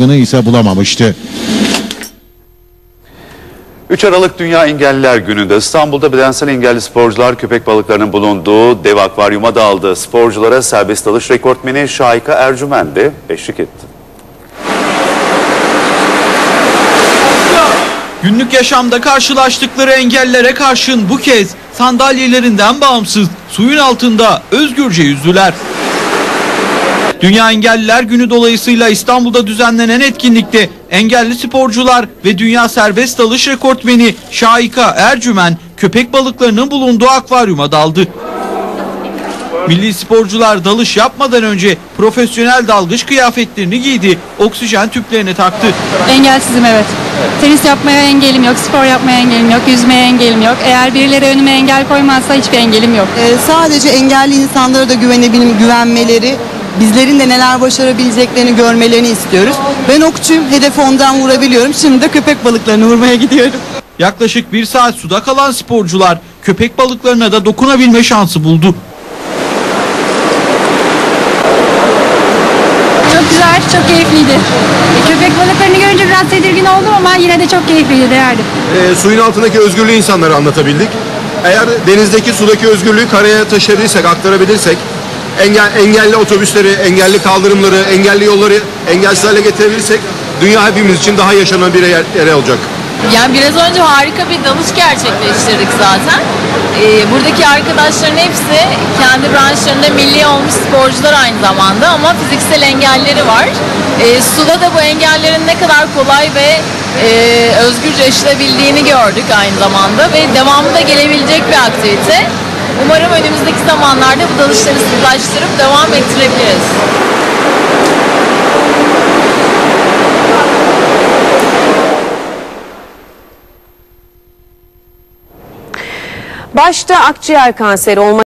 yaygını ise bulamamıştı. 3 Aralık Dünya Engelliler Günü'nde İstanbul'da bedensel engelli sporcular köpek balıklarının bulunduğu dev akvaryuma daldı. Sporculara serbest dalış rekortmeni Şahika Ercümen de eşlik etti. Günlük yaşamda karşılaştıkları engellere karşın bu kez sandalyelerinden bağımsız suyun altında özgürce yüzdüler. Dünya Engelliler Günü dolayısıyla İstanbul'da düzenlenen etkinlikte engelli sporcular ve dünya serbest dalış rekortmeni Şahika Ercümen köpek balıklarının bulunduğu akvaryuma daldı. Milli sporcular dalış yapmadan önce profesyonel dalgıç kıyafetlerini giydi, oksijen tüplerini taktı. Engelsizim evet. Tenis yapmaya engelim yok, spor yapmaya engelim yok, yüzmeye engelim yok. Eğer birileri önüme engel koymazsa hiçbir engelim yok. Ee, sadece engelli insanlara da güvenebilim, güvenmeleri, bizlerin de neler başarabileceklerini görmelerini istiyoruz. Ben okçuyum, hedefi ondan vurabiliyorum. Şimdi de köpek balıklarını vurmaya gidiyorum. Yaklaşık bir saat suda kalan sporcular köpek balıklarına da dokunabilme şansı buldu. Çok güzel, çok keyifliydi. E, köpek balıklarını görünce biraz tedirgin oldum ama yine de çok keyifliydi, değerli. e, suyun altındaki özgürlüğü insanlara anlatabildik. Eğer denizdeki sudaki özgürlüğü karaya taşıyabilirsek, aktarabilirsek, engel, engelli otobüsleri, engelli kaldırımları, engelli yolları engelsiz hale getirebilirsek dünya hepimiz için daha yaşanabilir yer, yer olacak. Yani biraz önce harika bir dalış gerçekleştirdik zaten. Ee, buradaki arkadaşların hepsi kendi branşlarında milli olmuş sporcular aynı zamanda ama fiziksel engelleri var. Ee, suda da bu engellerin ne kadar kolay ve e, özgürce aşılabildiğini gördük aynı zamanda ve devamı da gelebilecek bir aktivite. Umarım önümüzdeki zamanlarda bu dalışları sıklaştırıp devam ettirebiliriz. Başta akciğer kanseri olmak